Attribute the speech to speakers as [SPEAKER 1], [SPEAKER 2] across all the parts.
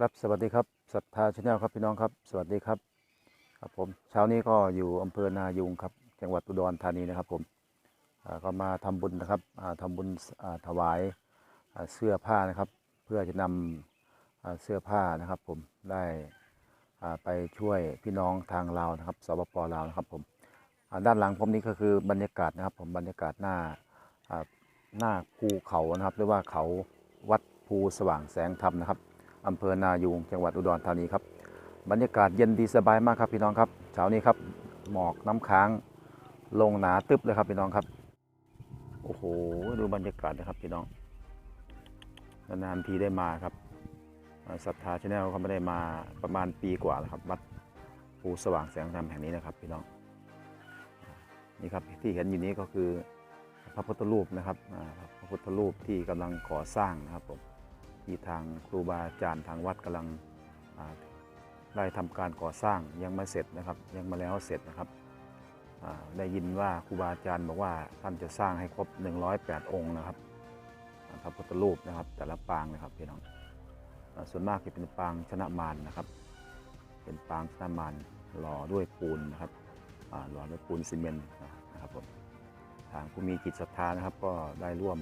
[SPEAKER 1] ครับสวัสดีครับศรัทธาชาแนลครับพี่น้องครับ สวัสดีครับ ครับผมเช้านี้ก็อยู่อำเภอนายุงครับ จังหวัดอุดรธานีนะครับผมก็มาทำบุญนะครับอ่าทำบุญถวายเสื้อผ้านะครับ เพื่อจะนำอ่าเสื้อผ้านะครับ ผมได้ไปช่วยพี่น้องทางลาวนะครับสปปลาวนะครับผมด้านหลังผมนี้ก็คือบรรยากาศนะครับผมบรรยากาศหน้าอ่าหน้าภูเขานะครับหรือว่าเขาวัดภูสว่างแสงธรรมนะครับ อำเภอนายูงจังหวัดอุดรธานีครับ บรรยากาศเย็นดีสบายมากครับพี่น้องครับเช้านี้ครับหมอกน้ำค้างลงหนาตึบเลยครับพี่น้องครับโอ้โหดูบรรยากาศนะครับพี่น้องนานๆทีได้มาครับศรัทธาชาแนลเขาไม่ได้มาประมาณปีกว่าแล้วครับวัดภูสว่างแสงธรรมแห่งนี้นะครับพี่น้องนี่ครับที่เห็นอยู่นี้ก็คือพระพุทธรูปนะครับพระพุทธรูปที่กำลังก่อสร้างนะครับผม ที่ทางครูบาอาจารย์ทางวัดกำลังได้ทำการก่อสร้างยังไม่เสร็จนะครับ ยังมาแล้วเสร็จนะครับได้ยินว่าครูบาอาจารย์บอกว่าท่านจะสร้างให้ครบ 108 องค์นะครับพระพุทธรูปนะครับ แต่ละปางนะครับพี่น้องอ่าส่วนมากจะเป็นปางชนะมารนะครับ เป็นปางชนะมารหล่อด้วยปูนนะครับหล่อด้วยปูนซีเมนต์นะครับผมทางผู้มีจิตศรัทธานะครับก็ได้ร่วม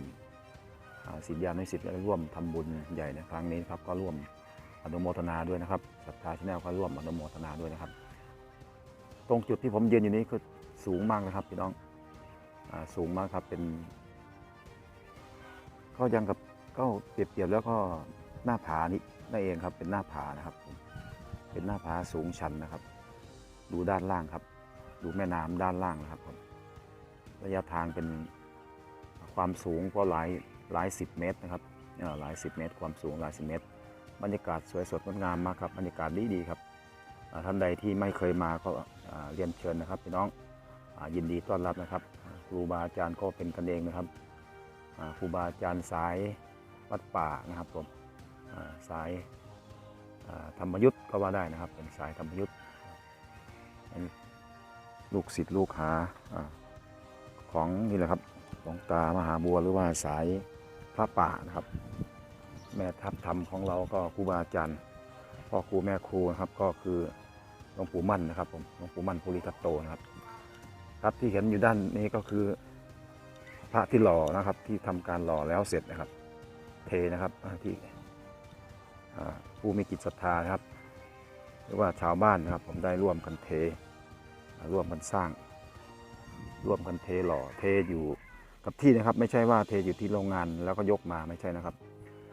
[SPEAKER 1] ศิษยานุศิษย์ร่วมทำบุญใหญ่ในครั้งนี้นะครับก็ร่วมอนุโมทนาด้วยนะครับศรัทธาชแนลก็ร่วมอนุโมทนาด้วยนะครับ ตรงจุดที่ผมยืนอยู่นี้คือสูงมากนะครับพี่น้องอสูงมากครับเป็น ก็ยังกับก็เปรียบเทียบแล้วก็หน้าผานี่นั่นเองครับเป็นหน้าผานะครับ เป็นหน้าผาสูงชันนะครับ ดูด้านล่างครับ ดูแม่น้ำด้านล่างนะครับผมระยะทางเป็นความสูงก็หลาย หลายสิบเมตรนะครับหลายสิบเมตร ความสูงหลายสิบเมตร บรรยากาศสวยสดงดงามมากครับบรรยากาศดีดีครับท่านใดที่ไม่เคยมาก็เรียนเชิญนะครับพี่น้องอยินดีต้อนรับนะครับครูบาอาจารย์ก็เป็นกันเองนะครับครูบาอาจารย์สายวัดป่านะครับผมสายธรรมยุทธ์ก็ว่าได้นะครับ เป็นสายธรรมยุทธ์ลูกศิษย์ลูกหาอ่าของนี่แหละครับหลวงตามหาบัวหรือว่าสาย พระป่านะครับ แม่ทัพธรรมของเราก็ครูบาอาจารย์พ่อครูแม่ครูนะครับก็คือหลวงปู่มั่นนะครับผมหลวงปู่มั่นภูริทัตโตนะครับครับที่เห็นอยู่ด้านนี้ก็คือพระที่หล่อนะครับที่ทำการหล่อแล้วเสร็จนะครับ เทนะครับที่ผู้มีจิตศรัทธานะครับ หรือว่าชาวบ้านนะครับ ผมได้ร่วมกันเทร่วมกันสร้าง ร่วมกันเทหล่อเทอยู่ กับที่นะครับ ไม่ใช่ว่าเทอยู่ที่โรงงานแล้วก็ยกมาไม่ใช่นะครับ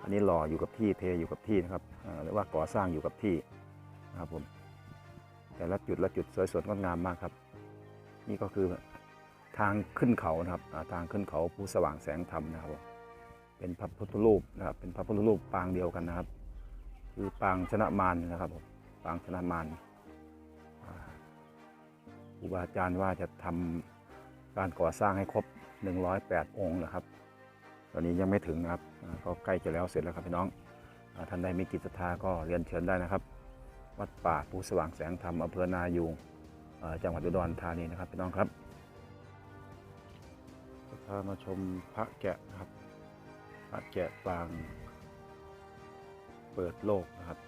[SPEAKER 1] อันนี้หล่ออยู่กับที่เทอยู่กับที่นะครับหรือว่าก่อสร้างอยู่กับที่นะครับผมแต่ละจุดละจุดสวยสดงดงามมากครับ นี่ก็คือทางขึ้นเขานะครับทางขึ้นเขาภูสว่างแสงธรรมนะครับ เป็นพระพุทธรูปนะครับ เป็นพระพุทธรูปปางเดียวกันนะครับ คือปางชนะมารนะครับผมปางชนะมารอ่าครูบาอาจารย์ว่าจะทำการก่อสร้างให้ครบ 108 องค์นะครับ ตอนนี้ยังไม่ถึงนะครับก็ใกล้จะแล้วเสร็จแล้วครับพี่น้องท่านใดมีกิจศรัทธาก็เรียนเชิญได้นะครับ วัดป่าภูสว่างแสงธรรมอำเภอนายูงจังหวัดอุดรธานีนะครับพี่น้องครับพามาชมพระแกะนะครับ พระแกะปางเปิดโลกนะครับ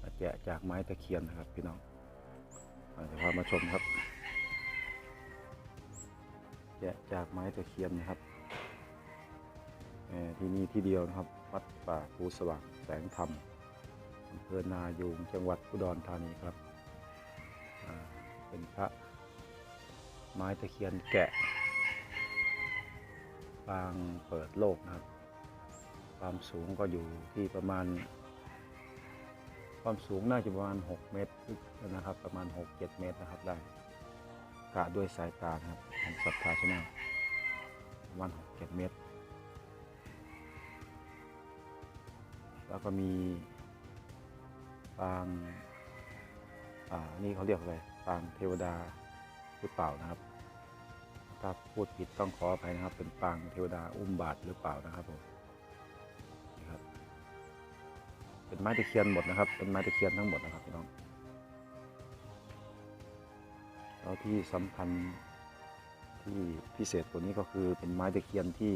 [SPEAKER 1] พระแกะจากไม้ตะเคียนนะครับพี่น้องอ่าเดี๋ยวพามาชมครับ แกะจากไม้ตะเคียนนะครับที่นี่ที่เดียวนะครับ วัดป่าภูสว่างแสงธรรมอำเภอนายูงจังหวัดอุดรธานีครับ เป็นพระไม้ตะเคียนแกะปางเปิดโลกนะครับ ความสูงก็อยู่ที่ประมาณ ความสูงน่าจะประมาณ 6 เมตรนะครับ ประมาณ 6-7 เมตรนะครับได้ กะด้วยสายตาครับของศรัทธาชาแนลประมาณหกเจ็ดเมตร แล้วก็มีปางอ่านี่เขาเรียกอะไรปางเทวดาหรือเปล่านะครับ ถ้าพูดผิดต้องขออภัยนะครับ เป็นปางเทวดาอุ้มบาทหรือเปล่านะครับผมเป็นไม้ตะเคียนหมดนะครับ เป็นไม้ตะเคียนทั้งหมดนะครับพี่น้อง แล้วที่สำคัญที่พิเศษกว่านี้ก็คือเป็นไม้ตะเคียนที่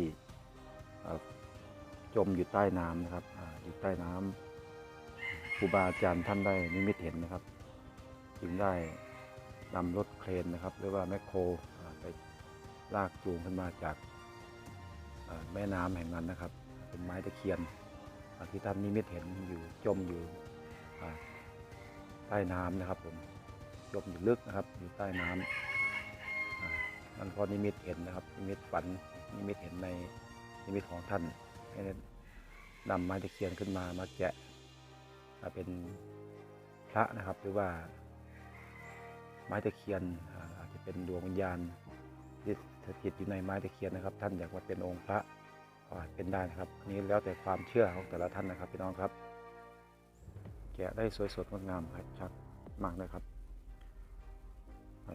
[SPEAKER 1] จมอยู่ใต้น้ำนะครับออยู่ใต้น้ำครูบาอาจารย์ท่านได้นิมิตเห็นนะครับ จึงได้นำรถเครนนะครับหรือว่าแมคโครไปลากจูงขึ้นมาจากแม่น้ำแห่งนั้นนะครับ เป็นไม้ตะเคียนที่ท่านนิมิตเห็นอยู่จมอยู่ใต้น้ำนะครับผม จมอยู่ลึกนะครับ อยู่ใต้น้ำอ่านั่นพราะนิมิตเห็นนะครับ นิมิตฝัน นิมิตเห็นในนิมิตของท่านให้ได้นำไม้ตะเคียนขึ้นมามาแกะอ่าเป็นพระนะครับ หรือว่า ไม้ตะเคียนอาจจะเป็นดวงวิญญาณที่สถิตอยู่ในไม้ตะเคียนนะครับ ท่านอยากมาเป็นองค์พระก็เป็นได้นะครับนี้แล้วแต่ความเชื่อของแต่ละท่านนะครับพี่น้องครับ แกะได้สวยสดงดงามครับชักมากนะครับ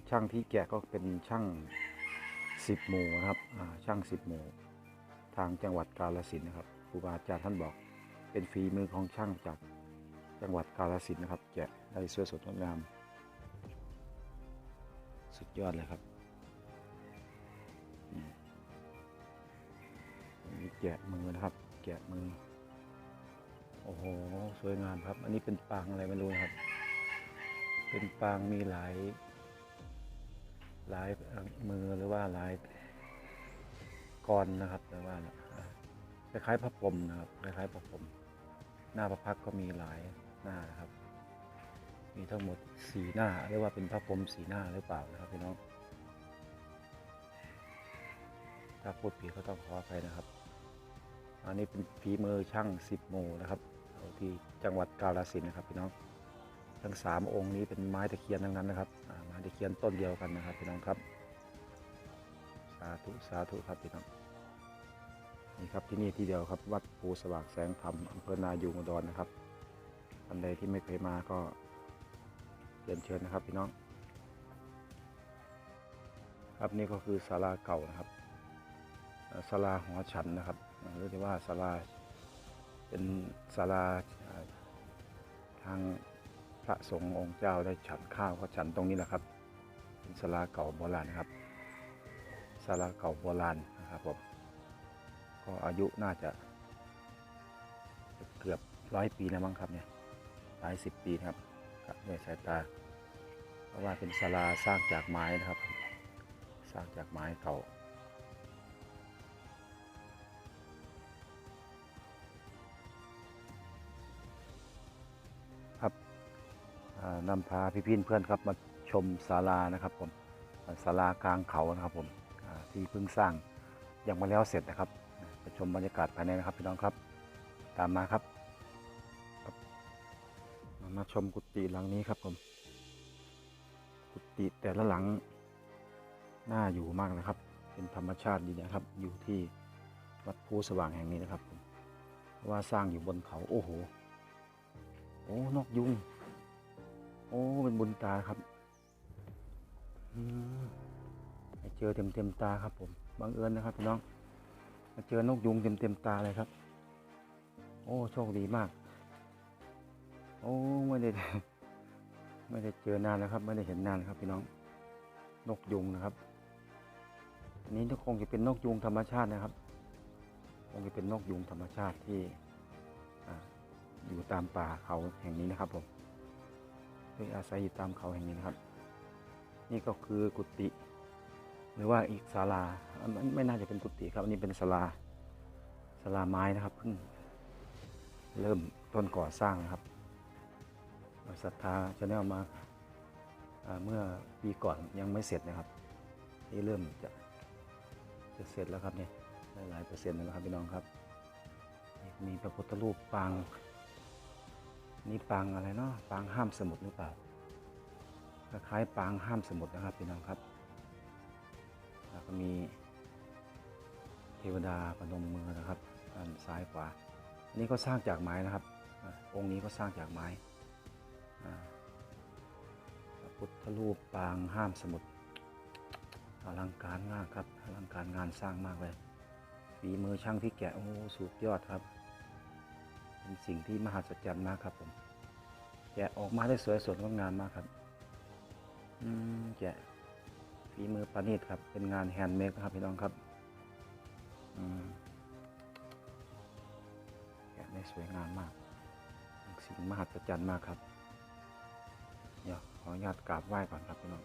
[SPEAKER 1] ช่างที่แกะก็เป็นช่างสิบหมู่นะครับช่างสิบหมู่ทางจังหวัดกาฬสินนะครับครูบาอาจารย์ท่านบอกเป็นฝีมือของช่างจากจังหวัดกาฬสินนะครับ แกะได้สวยสดงดงาม สุดยอดเลยครับอืมมีแกะมือนะครับ แกะมือ โอ้โห สวยงามครับ อันนี้เป็นปางอะไรไม่รู้นะครับ เป็นปางมีหลาย หลายมือหรือว่าหลายกรนะครับแต่ว่าคล้ายๆพระพรหมนะครับคล้ายๆพระพรหมหน้าพระพักก็มีหลายหน้านะครับ มีทั้งหมดสีหน้าเรียกว่าเป็นพระพรหมสีหน้าหรือเปล่านะครับพี่น้องถ้าพูดผิดก็ต้องขออภัยนะครับ อันนี้เป็นฝีมือช่างสิบโมนะครับที่จังหวัดกาฬสินนะครับพี่น้อง ทั้งสามองค์นี้เป็นไม้ตะเคียนทั้งนั้นนะครับอ่า ตะเคียนต้นเดียวกันนะครับพี่น้องครับ สาธุสาธุครับพี่น้องนี่ครับที่นี่ที่เดียวครับวัดภูสว่างแสงธรรมอำเภอนายูงอุดรนะครับท่านใดที่ไม่เคยมาก็เรียนเชิญนะครับพี่น้อง ครับนี่ก็คือศาลาเก่านะครับศาลาหอฉันนะครับเอ่อหรือที่ว่าศาลาเป็นศาลาทางพระสงฆ์องค์เจ้าได้ฉันข้าวก็ฉันตรงนี้แหละครับ เป็นศาลาเก่าโบราณนะครับศาลาเก่าโบราณนะครับผมก็อายุน่าจะ เกือบร้อยปีแล้วมั้งครับเนี่ยหลายสิบปีครับครับด้วยสายตา เพราะว่าเป็นศาลาสร้างจากไม้นะครับ สร้างจากไม้เก่าครับนำพาพี่ๆเพื่อนครับมา ชมศาลานะครับผมศาลากลางเขานะครับผมที่เพิ่งสร้างยังมาแล้วเสร็จนะครับไปชมบรรยากาศภายในนะครับพี่น้องครับ ตามมาครับมาชมกุฏิหลังนี้ครับผม กุฏิแต่ละหลังน่าอยู่มากนะครับ เป็นธรรมชาติดีนะครับ อยู่ที่วัดภูสว่างแห่งนี้นะครับผมเพราะว่าสร้างอยู่บนเขาโอ้โห โอ้นกยุง โอ้เป็นบุญตาครับ เจอเต็มเต็มตาครับผมบังเอิญนะครับพี่น้องมาเจอนกยุงเต็มเต็มตาเลยครับ โอ้โชคดีมาก โอ้ไม่ได้ไม่ได้เจอนานแล้วครับ ไม่ได้เห็นนานครับพี่น้อง นกยุงนะครับ อันนี้คงจะเป็นนกยุงธรรมชาตินะครับ คงจะเป็นนกยุงธรรมชาติที่อ่าอยู่ตามป่าเขาแห่งนี้นะครับผมโดยอาศัยอยู่ตามเขาแห่งนี้นะครับ นี่ก็คือกุฏิหรือว่าอีกศาลาอะไม่ไม่น่าจะเป็นกุฏิครับอันนี้เป็นศาลาศาลาไม้นะครับเพิ่งเริ่มต้นก่อสร้างครับศรัทธาจะได้เอามาเมื่อปีก่อนยังไม่เสร็จนะครับนี่เริ่มจะจะเสร็จแล้วครับเนี่ยได้หลายเปอร์เซ็นต์แล้วครับพี่น้องครับ มีพระพุทธรูปปางนี่ปางอะไรเนาะปางห้ามสมุทรหรือเปล่า คล้ายๆปางห้ามสมุทรนะครับพี่น้องครับ แล้วก็มีเทวดาประนมมือนะครับด้านซ้ายขวาอันนี้ก็สร้างจากไม้นะครับ องค์นี้ก็สร้างจากไม้พระพุทธรูปปางห้ามสมุทรอลังการมากครับอลังการงานสร้างมากเลยฝีมือช่างที่แกะโอ้สุดยอดครับ เป็นสิ่งที่มหัศจรรย์มากครับผมแกะออกมาได้สวยสดงดงามมากครับ อืมแกะฝีมือประณีตครับ เป็นงานแฮนด์เมดครับพี่น้องครับอืมแกะได้สวยงามมาก สิ่งมหัศจรรย์มากครับ เดี๋ยวขออนุญาตกราบไหว้ก่อนครับพี่น้อง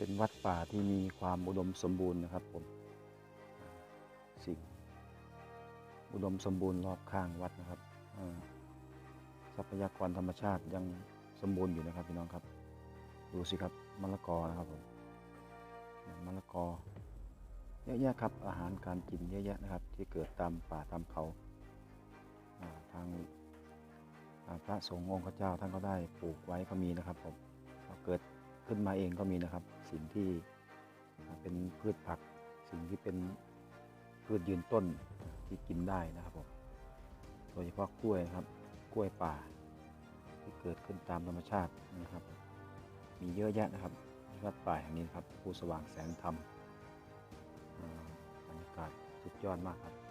[SPEAKER 1] เป็นวัดป่าที่มีความอุดมสมบูรณ์นะครับผมสิ่งอุดมสมบูรณ์รอบข้างวัดนะครับทรัพยากรธรรมชาติยังสมบูรณ์อยู่นะครับพี่น้องครับ ดูสิครับมะละกอนะครับผมมะละกอเยอะแยะครับอาหารการกินเยอะแยะนะครับ ที่เกิดตามป่าตามเขาทางพระสงฆ์องค์พระเจ้าท่านก็ได้ปลูกไว้ก็มีนะครับผม ขึ้นมาเองก็มีนะครับ สิ่งที่เป็นพืชผัก สิ่งที่เป็นพืชยืนต้นที่กินได้นะครับผมโดยเฉพาะกล้วยครับกล้วยป่า ที่เกิดขึ้นตามธรรมชาตินะครับ มีเยอะแยะนะครับที่วัดป่าแห่งนี้ครับภูสว่างแสงธรรมบรรยากาศสุดยอดมากครับ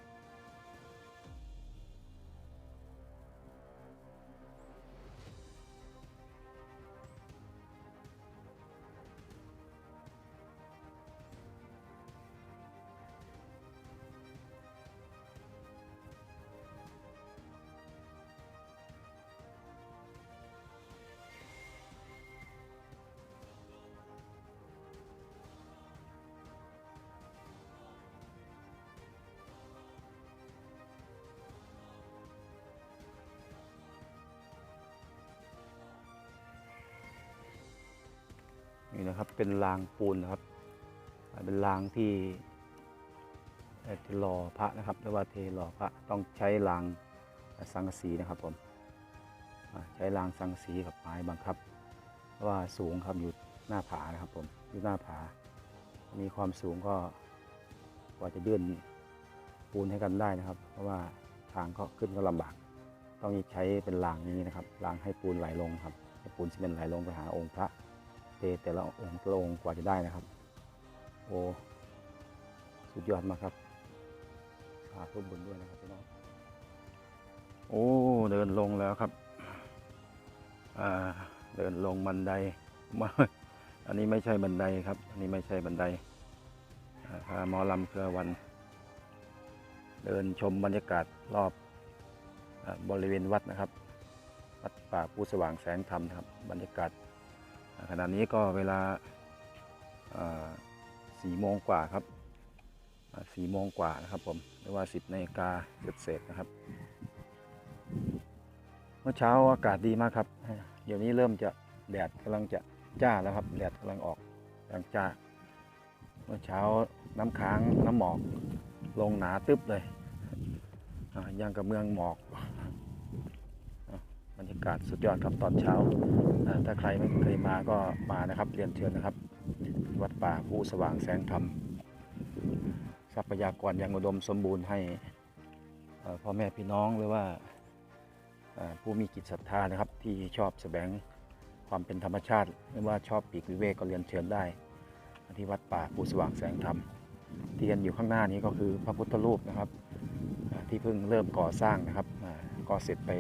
[SPEAKER 1] นะครับ เป็นรางปูนนะครับ เป็นรางที่เทหล่อพระนะครับเรียกว่าเทหล่อพระต้องใช้รางสังกะสีนะครับผมใช้รางสังกะสีกับไม้บังคับเพราะว่าสูงครับอยู่หน้าผานะครับผมอยู่หน้าผา มีความสูงก็กว่าจะยื่นปูนให้กันได้นะครับ เพราะว่าทางก็ขึ้นก็ลำบาก ต้องใช้เป็นรางนี้นะครับรางให้ปูนไหลลงครับให้ปูนซีเมนต์ไหลลงไปหาองค์พระ เทแต่ละองค์แต่ละองค์กว่าจะได้นะครับ โอ้สุดยอดมากครับสาธุบุญด้วยนะครับพี่น้องโอ้เดินลงแล้วครับอ่าเดินลงบันไดมาอันนี้ไม่ใช่บันไดครับ อันนี้ไม่ใช่บันไดพาหมอลำเครือวัน เดินชมบรรยากาศรอบอบริเวณวัดนะครับ วัดป่าผู้สว่างแสงธรรมครับ บรรยากาศ ขณะนี้ก็เวลาสี่โมงกว่าครับสี่โมงกว่านะครับผมหรือว่าสิบนาฬิกาเศษนะครับ เมื่อเช้าอากาศดีมากครับเดี๋ยวนี้เริ่มจะแดดกำลังจะจ้าแล้วครับแดดกำลังออกกำลังจ้า เมื่อเช้าน้ำค้างน้ำหมอกลงหนาตึ๊บเลยอ่ายังกับเมืองหมอก บรรยากาศสุดยอดครับตอนเช้า ถ้าใครไม่เคยมาก็มานะครับเรียนเชิญนะครับ วัดป่าผู้สว่างแสงธรรม ทรัพยากรยังอุดมสมบูรณ์ให้พ่อแม่พี่น้องหรือว่าผู้มีจิตศรัทธานะครับที่ชอบแสวงความเป็นธรรมชาติ หรือว่าชอบปีกวิเวกก็เรียนเชิญได้ ที่วัดป่าผู้สว่างแสงธรรม ที่กันอยู่ข้างหน้านี้ก็คือพระพุทธรูปนะครับ ที่เพิ่งเริ่มก่อสร้างนะครับอ่าก็เสร็จไป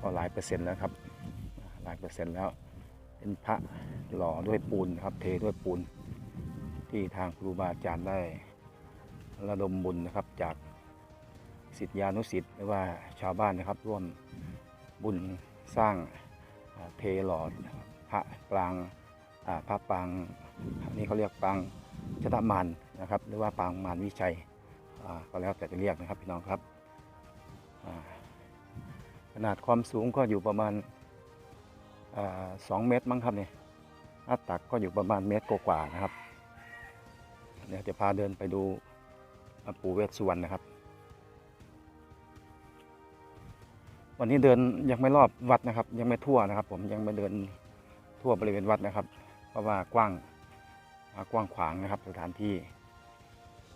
[SPEAKER 1] ก็หลายเปอร์เซ็นต์แล้วครับ หลายเปอร์เซ็นต์แล้ว เป็นพระหล่อด้วยปูนครับ เทด้วยปูน ที่ทางครูบาอาจารย์ได้ระดมบุญนะครับจากศิษยานุศิษย์หรือว่าชาวบ้านนะครับ ร่วมบุญสร้างเทหล่อพระปรางพระปรางนนี้เขาเรียกปรางชนะมารนะครับ หรือว่าปรางมารวิชัยก็แล้วแต่จะเรียกนะครับพี่น้องครับ ขนาดความสูงก็อยู่ประมาณสองเมตรมั้งครับเนี่ยหน้าตักก็อยู่ประมาณเมตรกว่าๆนะครับ เดี๋ยวจะพาเดินไปดูปู่เวสสุวรรณนะครับ วันนี้เดินยังไม่รอบวัดนะครับ ยังไม่ทั่วนะครับ ผมยังไม่เดินทั่วบริเวณวัดนะครับ เพราะว่ากว้างกว้างขวางนะครับสถานที่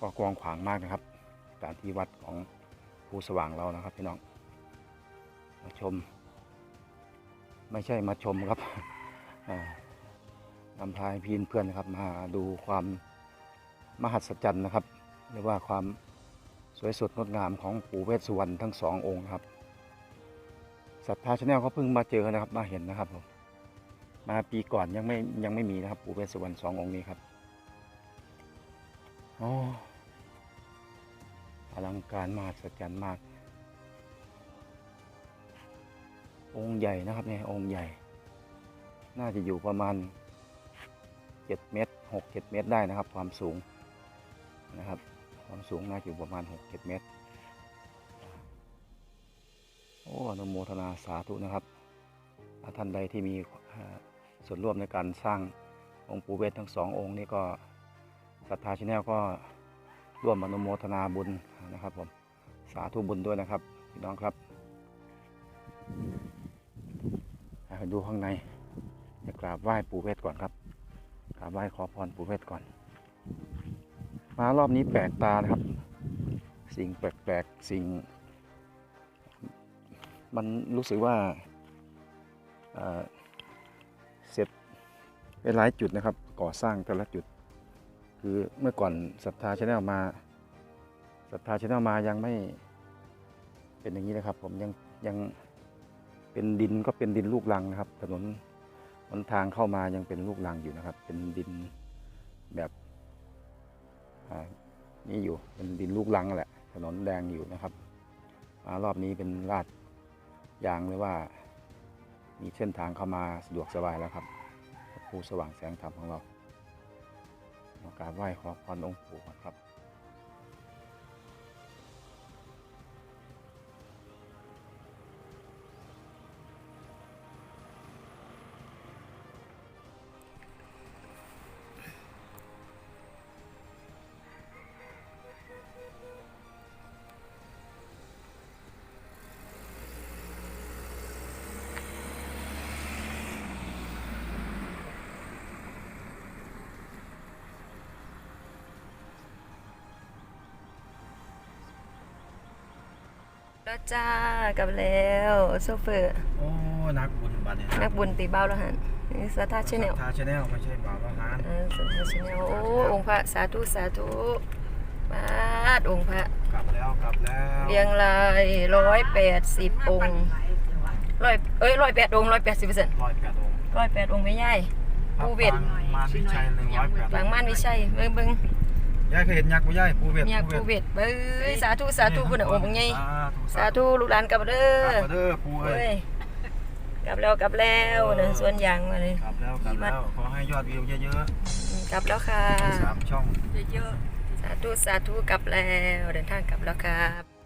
[SPEAKER 1] ก็กว้างขวางมากนะครับสถานที่วัดของผู้สว่างเรานะครับพี่น้อง มาชม ไม่ใช่มาชมครับนำพายพีนเพื่อนนะครับมาดูความมหัศจรรย์นะครับหรือว่าความสวยสดงดงามของปู่เวสสุวรรณทั้งสององค์ครับศรัทธาชาแนลก็เพิ่งมาเจอนะครับมาเห็นนะครับผมมาปีก่อนยังไม่ยังไม่มีนะครับ ปู่เวสสุวรรณสององค์นี้ครับโอ้อลังการมหัศจรรย์มาก องค์ใหญ่นะครับเนี่ยองค์ใหญ่ น่าจะอยู่ประมาณ 7 เมตร 6 7 เมตรได้นะครับ ความสูงนะครับ ความสูงน่าจะอยู่ประมาณ 6 7 เมตร โอ้อนุโมทนาสาธุนะครับ ท่านใดที่มีส่วนร่วมในการสร้างองค์ปู่เวททั้งสององค์นี้ก็ศรัทธาชแนลก็ร่วมอนุโมทนาบุญนะครับผมสาธุบุญด้วยนะครับพี่น้องครับ อะดูข้างในจะกราบไหว้ปู่เวทก่อนครับ กราบไหว้ขอพรปู่เวทก่อน มารอบนี้แปลกตานะครับ สิ่งแปลกๆสิ่ง มันรู้สึกว่าเอ่อเสร็จไปหลายจุดนะครับ ก่อสร้างแต่ละจุด คือเมื่อก่อนศรัทธาชาแนลมาศรัทธาชาแนลมายังไม่เป็นอย่างนี้นะครับ ผมยังยัง เป็นดินก็เป็นดินลูกรังนะครับ ถนนหนทางเข้ามายังเป็นลูกรังอยู่นะครับ เป็นดินแบบนี่อยู่เป็นดินลูกรังแหละ ถนนแดงอยู่นะครับมารอบนี้เป็นลาดยางเลยว่า มีเส้นทางเข้ามาสะดวกสบายแล้วครับผู้สว่างแสงธรรมของเรามากราบไหว้ขอพรองค์ปู่ก่อนครับ
[SPEAKER 2] แล้วจ้ากลับแล้วโซเฟอร์
[SPEAKER 3] โอ้นักบุญบัดเนี่ย
[SPEAKER 2] นักบุญตีเบ้าแล้วหันนี่สตาร์ชแนล
[SPEAKER 3] ทาชาแนลไม่ใช่บ่าวอาหาร
[SPEAKER 2] เออสตาร์ชแนลโอ้องค์พระสาธุสาธุบาดองค์พระ
[SPEAKER 3] กลับแล้วกลับแล้ว
[SPEAKER 2] เรียงรายร้อยแปดสิบองค์ร้อยเอ้ยร้อยแปดองค์ร้อยแปดสิบเปอร์เซ็นต์
[SPEAKER 3] ร้อยแปดองค์
[SPEAKER 2] ร้อยแปดองค์ไม่ใหญ่ปูเวท
[SPEAKER 3] บางมารวิชัยหนึ่งร้อยแปด
[SPEAKER 2] บางม่านไม่ใช่เบิ่งเบิ่ง
[SPEAKER 3] ยายเคยเห็นยักษ์บ่ยายปูเวท
[SPEAKER 2] เนี่ยปูเวทเบ้ยสาธุสาธุพุ่นน่ะองค์บางใหญ่สา
[SPEAKER 3] ธุ
[SPEAKER 2] ธุลูกหลานกลับเด้
[SPEAKER 3] กลั
[SPEAKER 2] อบ
[SPEAKER 3] มาเด้อปูเอ้
[SPEAKER 2] เอ้
[SPEAKER 3] ย
[SPEAKER 2] ยกลับแล้วกลับแล้วนะส่วนยางมาเลย
[SPEAKER 3] กลับแล้วกลับแล้วขอให้ยอดวิวเยอะ
[SPEAKER 2] กลับแล้วค่ะ
[SPEAKER 3] ๆสามช่อง
[SPEAKER 2] สาธุสาธุกลับแล้วเดินทางกลับแล้วครับ